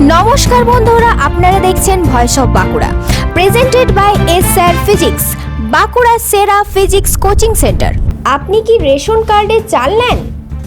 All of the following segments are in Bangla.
নমস্কার বন্ধুরা, আপনারা দেখছেন voice of Bankura presented by S sir physics Bankura সেরা ফিজিক্স কোচিং সেন্টার আপনি কি রেশন কার্ডে চাল নেন?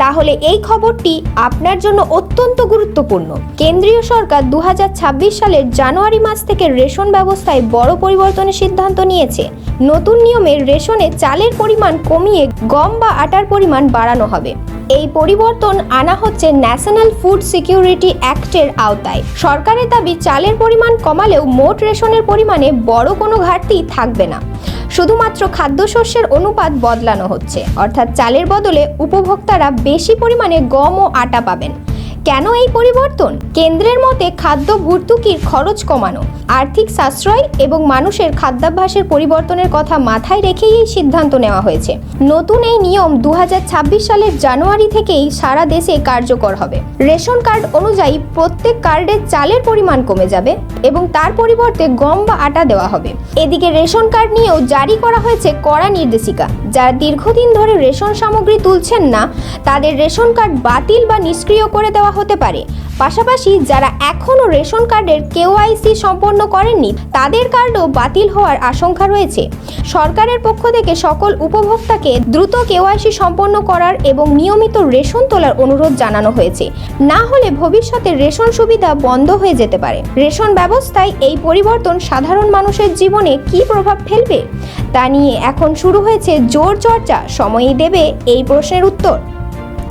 তাহলে এই খবরটি আপনার জন্য অত্যন্ত গুরুত্বপূর্ণ। কেন্দ্রীয় সরকার দু হাজার ছাব্বিশ সালের জানুয়ারি মাস থেকে রেশন ব্যবস্থায় বড় পরিবর্তনের সিদ্ধান্ত নিয়েছে। নতুন নিয়মে রেশনে চালের পরিমাণ কমিয়ে গম বা আটার পরিমাণ বাড়ানো হবে। এই পরিবর্তন আনা হচ্ছে ন্যাশনাল ফুড সিকিউরিটি অ্যাক্টের আওতায়। সরকারের দাবি, চালের পরিমাণ কমালেও মোট রেশনের পরিমাণে বড় কোনো ঘাটতি থাকবে না। শুধুমাত্র খাদ্যশস্যের অনুপাত বদলানো হচ্ছে। অর্থাৎ চালের বদলে উপভোক্তারা বেশি পরিমাণে গম ও আটা পাবেন। কেন এই পরিবর্তন? কেন্দ্রের মতে খাদ্য ভর্তুকির খরচ কমানো, আর্থিক সাশ্রয় এবং মানুষের খাদ্যাভ্যাসের পরিবর্তনের কথা মাথায় রেখেই এই সিদ্ধান্ত নেওয়া হয়েছে। নতুন এই নিয়ম দু হাজার ছাব্বিশ সালের জানুয়ারি থেকেই সারা দেশে কার্যকর হবে। রেশন কার্ড অনুযায়ী প্রত্যেক কার্ডের চালের পরিমাণ কমে যাবে এবং তার পরিবর্তে গম বা আটা দেওয়া হবে। এদিকে রেশন কার্ড নিয়েও জারি করা হয়েছে কড়া নির্দেশিকা যারা দীর্ঘদিন ধরে রেশন সামগ্রী তুলছেন না। তাদের রেশন কার্ড বাতিল বা নিষ্ক্রিয় করে দেওয়া হতে পারে। পাশাপাশি যারা এখনও রেশন কার্ডের কেওআইসি সম্পন্ন করেননি, তাদের কার্ডও বাতিল হওয়ার আশঙ্কা রয়েছে। সরকারের পক্ষ থেকে সকল উপভোক্তাকে দ্রুত কেওআইসি সম্পন্ন করার এবং নিয়মিত রেশন তোলার অনুরোধ জানানো হয়েছে। না হলে ভবিষ্যতে রেশন সুবিধা বন্ধ হয়ে যেতে পারে। রেশন ব্যবস্থায় এই পরিবর্তন সাধারণ মানুষের জীবনে কী প্রভাব ফেলবে? তা নিয়ে এখন শুরু হয়েছে জোর চর্চা। সময়ই দেবে এই প্রশ্নের উত্তর।